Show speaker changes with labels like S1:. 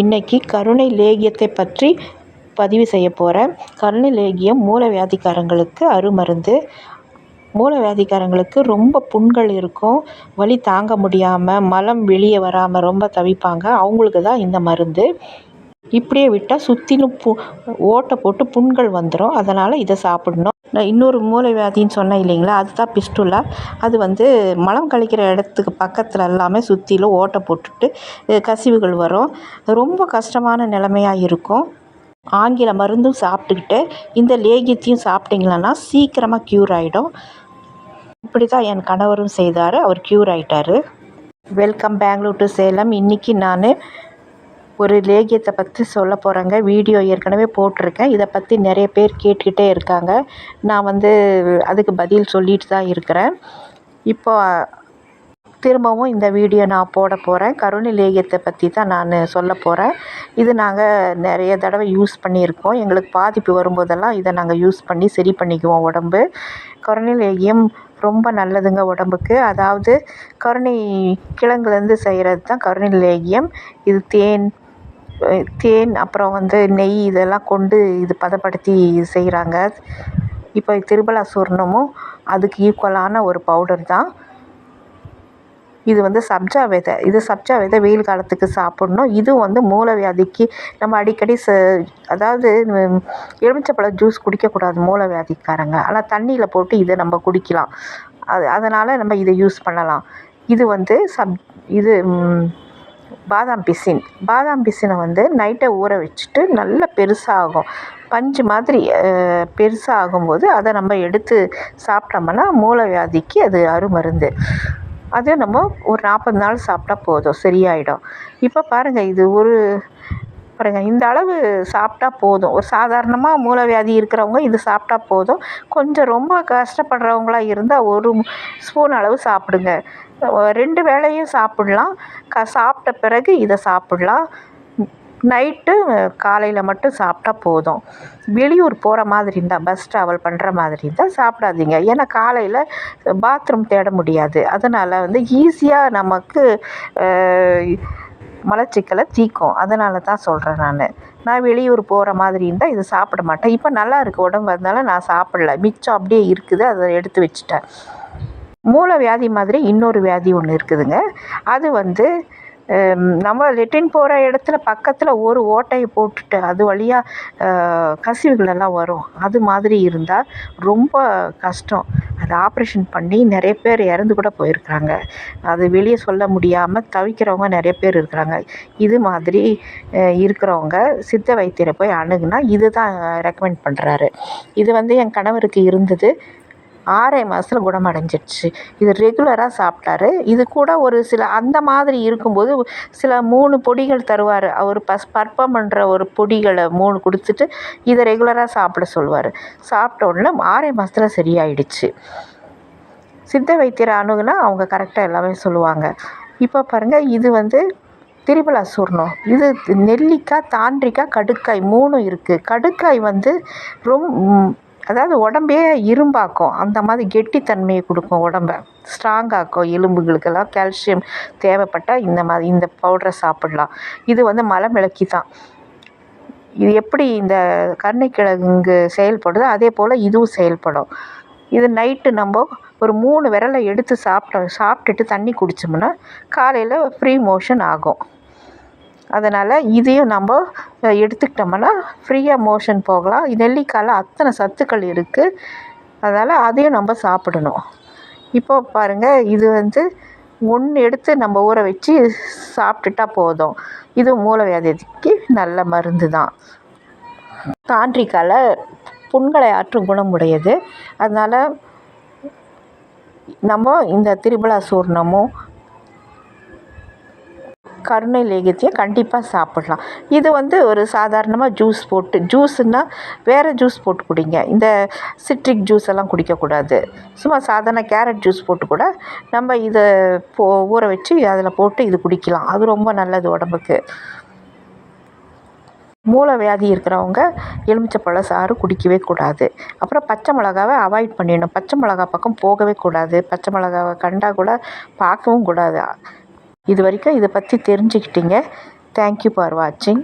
S1: இன்னைக்கு கருணை லேகியத்தை பற்றி பதிவு செய்ய போகிறேன் கருணை லேகியம் மூலவியாதிக்காரங்களுக்கு அருமருந்து. மூல வியாதிக்காரங்களுக்கு ரொம்ப புண்கள் இருக்கும். வலி தாங்க முடியாமல் மலம் வெளியே வராமல் ரொம்ப தவிப்பாங்க. அவங்களுக்கு தான் இந்த மருந்து. இப்படியே விட்டால் சுற்றிலும் பு ஓட்டை போட்டு புண்கள் வந்துடும் அதனால் இதை சாப்பிடணும். நான் இன்னொரு மூலவியாதின்னு சொன்னேன் இல்லைங்களா? அதுதான் பிஸ்டுலா. அது வந்து மலம் கழிக்கிற இடத்துக்கு பக்கத்தில் எல்லாமே சுற்றிலும் ஓட்டை போட்டுட்டு கசிவுகள் வரும். ரொம்ப கஷ்டமான நிலமையாக இருக்கும். ஆங்கில மருந்தும் சாப்பிட்டுக்கிட்டு இந்த லேகியத்தையும் சாப்பிட்டிங்களன்னா சீக்கிரமாக க்யூர் ஆகிடும் இப்படி தான் என் கணவரும் செய்தார். அவர் க்யூர் ஆகிட்டார் வெல்கம் பெங்களூர் டு சேலம் இன்றைக்கி நான் ஒரு லேகியத்தை பற்றி சொல்ல போகிறேங்க வீடியோ ஏற்கனவே போட்டிருக்கேன். இதை பற்றி நிறைய பேர் கேட்டுக்கிட்டே இருக்காங்க. நான் வந்து அதுக்கு பதில் சொல்லிட்டு தான் இருக்கிறேன். இப்போ திரும்பவும் இந்த வீடியோ நான் போட போகிறேன் கருணை லேகியத்தை பற்றி தான் நான் சொல்ல போகிறேன் இது நாங்கள் நிறைய தடவை யூஸ் பண்ணியிருக்கோம். எங்களுக்கு பாதிப்பு வரும்போதெல்லாம் இதை நாங்கள் யூஸ் பண்ணி சரி பண்ணிக்குவோம் உடம்பு. கருணை லேகியம் ரொம்ப நல்லதுங்க உடம்புக்கு. அதாவது கருணை கிழங்குலேருந்து செய்கிறது தான் கருணை லேகியம். இது தேன் தேன் அப்புறம் வந்து நெய் இதெல்லாம் கொண்டு இது பதப்படுத்தி செய்கிறாங்க இப்போ திருபலா சூர்ணமும் அதுக்கு ஈக்குவலான ஒரு பவுடர் தான். இது வந்து சப்ஜா விதை. இது சப்ஜா விதை வெயில் காலத்துக்கு சாப்பிட்ணும். இதுவும் வந்து மூலவியாதிக்கு நம்ம அடிக்கடி ச அதாவது எலுமிச்சப்பழம் ஜூஸ் குடிக்கக்கூடாது மூலவியாதிக்காரங்க ஆனால் தண்ணியில் போட்டு இதை நம்ம குடிக்கலாம். அது அதனால் நம்ம இதை யூஸ் பண்ணலாம். இது வந்து சப் இது பாதாம் பிசின். பாதாம் பிசினை வந்து நைட்டை ஊற வச்சுட்டு நல்லா பெருசாகும். பஞ்சு மாதிரி பெருசாக ஆகும்போது அதை நம்ம எடுத்து சாப்பிட்டோம்னா மூலவியாதிக்கு அது அருமருந்து. அது நம்ம ஒரு நாற்பது நாள் சாப்பிட்டா போதும் சரியாயிடும். இப்போ பாருங்கள் இது ஒரு பாருங்கள் இந்த அளவு சாப்பிட்டா போதும். ஒரு சாதாரணமாக மூலவியாதி இருக்கிறவங்க இது சாப்பிட்டா போதும். கொஞ்சம் ரொம்ப கஷ்டப்படுறவங்களா இருந்தால் ஒரு ஸ்பூன் அளவு சாப்பிடுங்க. ரெண்டு வேளையும் சாப்பிட்லாம். க சாப்பிட்ட பிறகு இதை சாப்பிட்லாம். நைட்டு காலையில் மட்டும் சாப்பிட்டா போதும். வெளியூர் போகிற மாதிரி இருந்தால் பஸ் ட்ராவல் பண்ணுற மாதிரி இருந்தால் சாப்பிடாதீங்க. ஏன்னா காலையில் பாத்ரூம் தேட முடியாது. அதனால் வந்து ஈஸியாக நமக்கு மலச்சிக்கலை தீக்கும். அதனால தான் சொல்கிறேன் நான். நான் வெளியூர் போகிற மாதிரி இருந்தால் இதை சாப்பிட மாட்டேன். இப்போ நல்லா இருக்குது உடம்பு அதனால நான் சாப்பிடல. மிச்சம் அப்படியே இருக்குது. அதை எடுத்து வச்சுட்டேன். மூல வியாதி மாதிரி இன்னொரு வியாதி ஒன்று இருக்குதுங்க. அது வந்து நம்ம லெட்டின் போகிற இடத்துல பக்கத்தில் ஒரு ஓட்டையை போட்டுட்டு அது வழியாக கசிவுகளெல்லாம் வரும். அது மாதிரி இருந்தால் ரொம்ப கஷ்டம். அது ஆப்ரேஷன் பண்ணி நிறைய பேர் இறந்து கூட போயிருக்கிறாங்க. அது வெளியே சொல்ல முடியாமல் தவிக்கிறவங்க நிறைய பேர் இருக்கிறாங்க. இது மாதிரி இருக்கிறவங்க சித்த வைத்தியரை போய் அணுகுனா இது தான் ரெக்கமெண்ட் பண்ணுறாரு இது வந்து என் கணவருக்கு இருந்தது. ஆறே மாதத்தில் குணமடைஞ்சிடுச்சு. இது ரெகுலராக சாப்பிட்டாரு. இது கூட ஒரு சில அந்த மாதிரி இருக்கும்போது சில மூணு பொடிகள் தருவார். அவர் பஸ் பற்பமன்ற ஒரு பொடிகளை மூணு கொடுத்துட்டு இதை ரெகுலராக சாப்பிட சொல்லுவார் சாப்பிட்ட உடனே ஆறே மாதத்தில் சரியாயிடுச்சு. சித்த வைத்தியர் அணுகுனா அவங்க கரெக்டாக எல்லாமே சொல்லுவாங்க. இப்போ பாருங்கள் இது வந்து திரிபலா சூர்ணம் இது நெல்லிக்காய் தாண்டிக்காய் கடுக்காய் மூணும் இருக்குது கடுக்காய் வந்து ரொம் அதாவது உடம்பே இரும்பாக்கும். அந்த மாதிரி கெட்டித்தன்மையை கொடுக்கும் உடம்பை. ஸ்ட்ராங்காக்கும் எலும்புகளுக்கெல்லாம் கால்சியம் தேவைப்பட்டால் இந்த மாதிரி இந்த பவுடரை சாப்பிட்லாம். இது வந்து மலமிளக்கி தான். இது எப்படி இந்த கருணைக்கிழங்கு செயல்படுதோ அதே போல் இதுவும் செயல்படும். இது நைட்டு நம்ம ஒரு மூணு விரலை எடுத்து சாப்பிட்டோம் சாப்பிட்டுட்டு தண்ணி குடித்தோம்னா காலையில் ஃப்ரீ மோஷன் ஆகும். அதனால் இதையும் நம்ம எடுத்துக்கிட்டோம்னா ஃப்ரீயாக மோஷன் போகலாம். நெல்லிக்காயில் அத்தனை சத்துக்கள் இருக்குது அதனால் அதையும் நம்ம சாப்பிடணும். இப்போ பாருங்கள் இது வந்து ஒன்று எடுத்து நம்ம ஊற வச்சு சாப்பிட்டுட்டா போதும். இது மூலவியாதிக்கு நல்ல மருந்து தான். தாண்டிக்கால புண்களை ஆற்றும் குணமுடையது அதனால் நம்ம இந்த திரிபலா சூர்ணமும் கருணை லேகியத்தையும் கண்டிப்பாக சாப்பிட்லாம். இது வந்து ஒரு சாதாரணமாக ஜூஸ் போட்டு ஜூஸ்னால் வேறு ஜூஸ் போட்டு குடிங்க. இந்த சிட்ரிக் ஜூஸ் எல்லாம் குடிக்கக்கூடாது. சும்மா சாதாரண கேரட் ஜூஸ் போட்டு கூட நம்ம இதை போ ஊற வச்சு அதில் போட்டு இது குடிக்கலாம். அது ரொம்ப நல்லது உடம்புக்கு. மூளை வியாதி இருக்கிறவங்க எலுமிச்சப்பழ சாறு குடிக்கவே கூடாது. அப்புறம் பச்சை மிளகாவை அவாய்ட் பண்ணிடணும். பச்சை மிளகா பக்கம் போகவே கூடாது. பச்சை மிளகாவை கண்டால் கூட பார்க்கவும் கூடாது. இது வரைக்கும் இதை பற்றி தெரிஞ்சுக்கிட்டீங்க. தேங்க்யூ ஃபார் வாட்சிங்